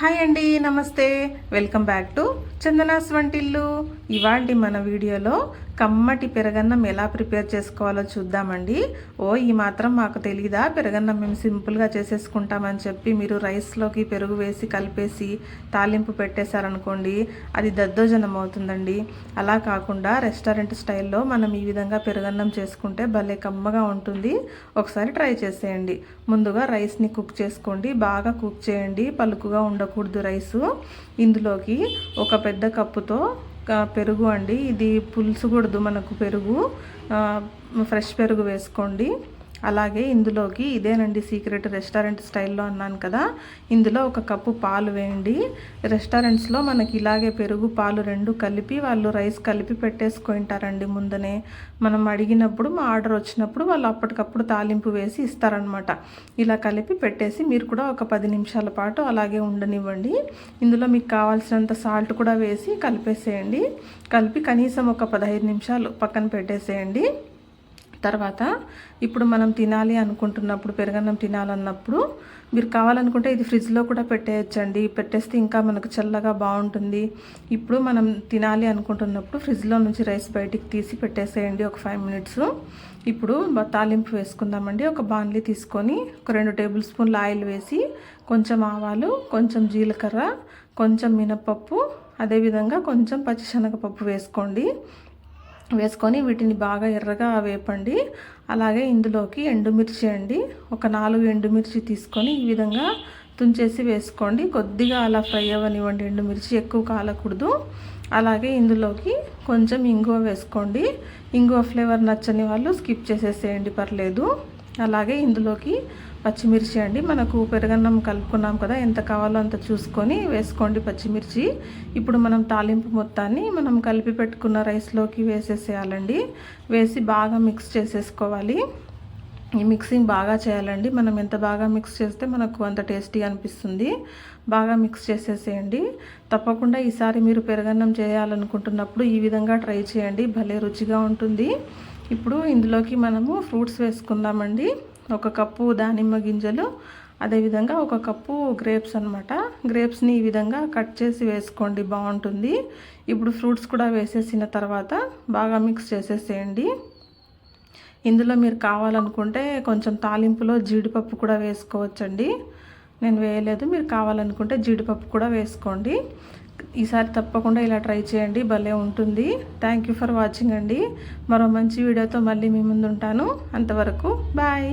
Hi అండి నమస్తే. Welcome back to Chandana's వంటిల్లు. ఇవాళ మన వీడియోలో కమ్మటి పెరగన్నం ఎలా ప్రిపేర్ చేసుకోవాలో చూద్దామండి. ఓ ఈ మాత్రం మాకు తెలీదా? పెరగన్నం మేము సింపుల్గా చేసేసుకుంటామని చెప్పి మీరు రైస్లోకి పెరుగు వేసి కలిపేసి తాలింపు పెట్టేశారనుకోండి అది దద్దోజనం అవుతుందండి. అలా కాకుండా రెస్టారెంట్ స్టైల్లో మనం ఈ విధంగా పెరగన్నం చేసుకుంటే భలే కమ్మగా ఉంటుంది. ఒకసారి ట్రై చేసేయండి. ముందుగా రైస్ని కుక్ చేసుకోండి. బాగా కుక్ చేయండి. పలుకుగా ఉండకూడదు రైసు. ఇందులోకి ఒక పెద్ద కప్పుతో క- పెరుగు అండి. ఇది పులుసు కూడదు మనకు పెరుగు. ఆ, ఫ్రెష్ పెరుగు వేసుకోండి. అలాగే ఇందులోకి ఇదేనండి సీక్రెట్ రెస్టారెంట్ స్టైల్లో అన్నాను కదా. ఇందులో ఒక కప్పు పాలు వేయండి. రెస్టారెంట్స్లో మనకి ఇలాగే పెరుగు పాలు రెండు కలిపి వాళ్ళు రైస్ కలిపి పెట్టేసుకుంటారండి ముందనే. మనం అడిగినప్పుడు మా ఆర్డర్ వచ్చినప్పుడు వాళ్ళు అప్పటికప్పుడు తాలింపు వేసి ఇస్తారనమాట ఇలా కలిపి పెట్టేసి మీరు కూడా ఒక పది నిమిషాల పాటు అలాగే ఉండనివ్వండి. ఇందులో మీకు కావాల్సినంత సాల్ట్ కూడా వేసి కలిపేసేయండి. కలిపి కనీసం ఒక పదహైదు నిమిషాలు పక్కన పెట్టేసేయండి. తర్వాత ఇప్పుడు మనం తినాలి అనుకుంటున్నప్పుడు పెరగన్నం తినాలన్నప్పుడు మీరు కావాలనుకుంటే ఇది ఫ్రిడ్జ్లో కూడా పెట్టేయచ్చండి. పెట్టేస్తే ఇంకా మనకు చల్లగా బాగుంటుంది. ఇప్పుడు మనం తినాలి అనుకుంటున్నప్పుడు ఫ్రిడ్జ్లో నుంచి రైస్ బయటికి తీసి పెట్టేసేయండి ఒక ఫైవ్ మినిట్స్. ఇప్పుడు తాలింపు వేసుకుందామండి. ఒక బాన్లీ తీసుకొని ఒక రెండు టేబుల్ స్పూన్ల ఆయిల్ వేసి కొంచెం ఆవాలు కొంచెం జీలకర్ర కొంచెం మినపప్పు అదేవిధంగా కొంచెం పచ్చిశనగపప్పు వేసుకోండి. వేసుకొని వీటిని బాగా ఎర్రగా వేపండి. అలాగే ఇందులోకి ఎండుమిర్చి అండి. ఒక నాలుగు ఎండుమిర్చి తీసుకొని ఈ విధంగా తుంచేసి వేసుకోండి. కొద్దిగా అలా ఫ్రై అవ్వనివ్వండి ఎండుమిర్చి ఎక్కువ కాలకూడదు. అలాగే ఇందులోకి కొంచెం ఇంగువ వేసుకోండి. ఇంగువ ఫ్లేవర్ నచ్చని వాళ్ళు స్కిప్ చేసేసేయండి పర్లేదు. అలాగే ఇందులోకి పచ్చిమిర్చి అండి. మనకు పెరగన్నం కలుపుకున్నాం కదా ఎంత కావాలో అంత చూసుకొని వేసుకోండి పచ్చిమిర్చి. ఇప్పుడు మనం తాలింపు మొత్తాన్ని మనం కలిపి పెట్టుకున్న రైస్లోకి వేసేసేయాలండి. వేసి బాగా మిక్స్ చేసేసుకోవాలి. ఈ మిక్సింగ్ బాగా చేయాలండి. మనం ఎంత బాగా మిక్స్ చేస్తే మనకు అంత టేస్టీ అనిపిస్తుంది. బాగా మిక్స్ చేసేసేయండి. తప్పకుండా ఈసారి మీరు పెరగన్నం చేయాలనుకుంటున్నప్పుడు ఈ విధంగా ట్రై చేయండి. భలే రుచిగా ఉంటుంది. ఇప్పుడు ఇందులోకి మనము ఫ్రూట్స్ వేసుకుందామండి. ఒక కప్పు దానిమ్మ గింజలు అదేవిధంగా ఒక కప్పు గ్రేప్స్ అనమాట గ్రేప్స్ని ఈ విధంగా కట్ చేసి వేసుకోండి బాగుంటుంది. ఇప్పుడు ఫ్రూట్స్ కూడా వేసేసిన తర్వాత బాగా మిక్స్ చేసేసేయండి. ఇందులో మీరు కావాలనుకుంటే కొంచెం తాలింపులో జీడిపప్పు కూడా వేసుకోవచ్చండి. నేను వేయలేదు మీరు కావాలనుకుంటే జీడిపప్పు కూడా వేసుకోండి. ఈసారి తప్పకుండా ఇలా ట్రై చేయండి భలే ఉంటుంది. థ్యాంక్ యూ ఫర్ వాచింగ్ అండి. మరో మంచి వీడియోతో మళ్ళీ మీ ముందు ఉంటాను అంతవరకు బాయ్.